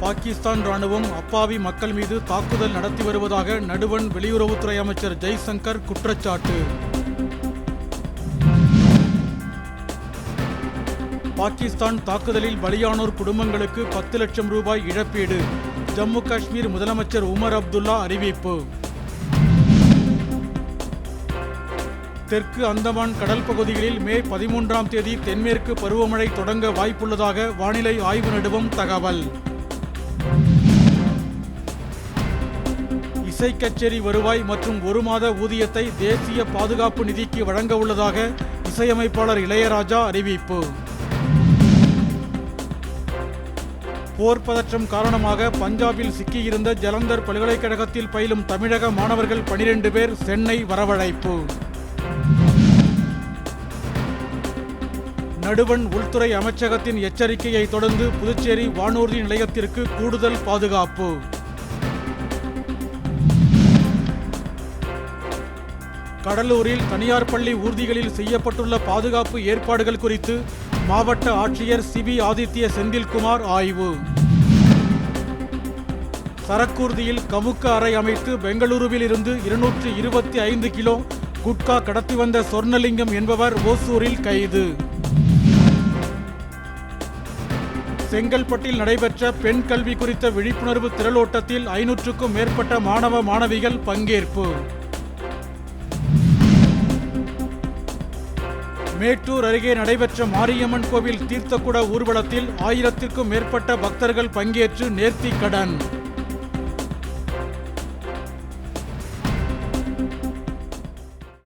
பாகிஸ்தான் ராணுவம் அப்பாவி மக்கள் மீது தாக்குதல் நடத்தி வருவதாக நடுவண் வெளியுறவுத்துறை அமைச்சர் ஜெய்சங்கர் குற்றச்சாட்டு. பாகிஸ்தான் தாக்குதலில் பலியானோர் குடும்பங்களுக்கு பத்து லட்சம் ரூபாய் இழப்பீடு. ஜம்மு காஷ்மீர் முதலமைச்சர் உமர் அப்துல்லா அறிவிப்பு. தெற்கு அந்தமான் கடல் பகுதிகளில் மே பதிமூன்றாம் தேதி தென்மேற்கு பருவமழை தொடங்க வாய்ப்புள்ளதாக வானிலை ஆய்வு நடுவம் தகவல். இசை கச்சேரி வருவாய் மற்றும் ஒரு மாத ஊதியத்தை தேசிய பாதுகாப்பு நிதிக்கு வழங்க உள்ளதாக இசையமைப்பாளர் இளையராஜா அறிவிப்பு. போர் பதற்றம் காரணமாக பஞ்சாபில் சிக்கியிருந்த ஜலந்தர் பல்கலைக்கழகத்தில் பயிலும் தமிழக மாணவர்கள் 12 பேர் சென்னை வரவழைப்பு. நடுவண் உள்துறை அமைச்சகத்தின் எச்சரிக்கையை தொடர்ந்து புதுச்சேரி வானூர்தி நிலையத்திற்கு கூடுதல் பாதுகாப்பு. கடலூரில் தனியார் பள்ளி ஊர்திகளில் செய்யப்பட்டுள்ள பாதுகாப்பு ஏற்பாடுகள் குறித்து மாவட்ட ஆட்சியர் சிபி ஆதித்ய செந்தில்குமார் ஆய்வு. சரக்கூர்தியில் கமுக்க அறை அமைத்து பெங்களூருவில் இருந்து இருநூற்றி இருபத்தி ஐந்து கிலோ குட்கா கடத்தி வந்த சொர்ணலிங்கம் என்பவர் ஓசூரில் கைது. செங்கல்பட்டில் நடைபெற்ற பெண் கல்வி குறித்த விழிப்புணர்வு திரளோட்டத்தில் ஐநூற்றுக்கும் மேற்பட்ட மாணவ மாணவிகள் பங்கேற்பு. மேட்டூர் அருகே நடைபெற்ற மாரியம்மன் கோவில் தீர்த்தக்குட ஊர்வலத்தில் ஆயிரத்திற்கும் மேற்பட்ட பக்தர்கள் பங்கேற்று நேர்த்திக் கடன்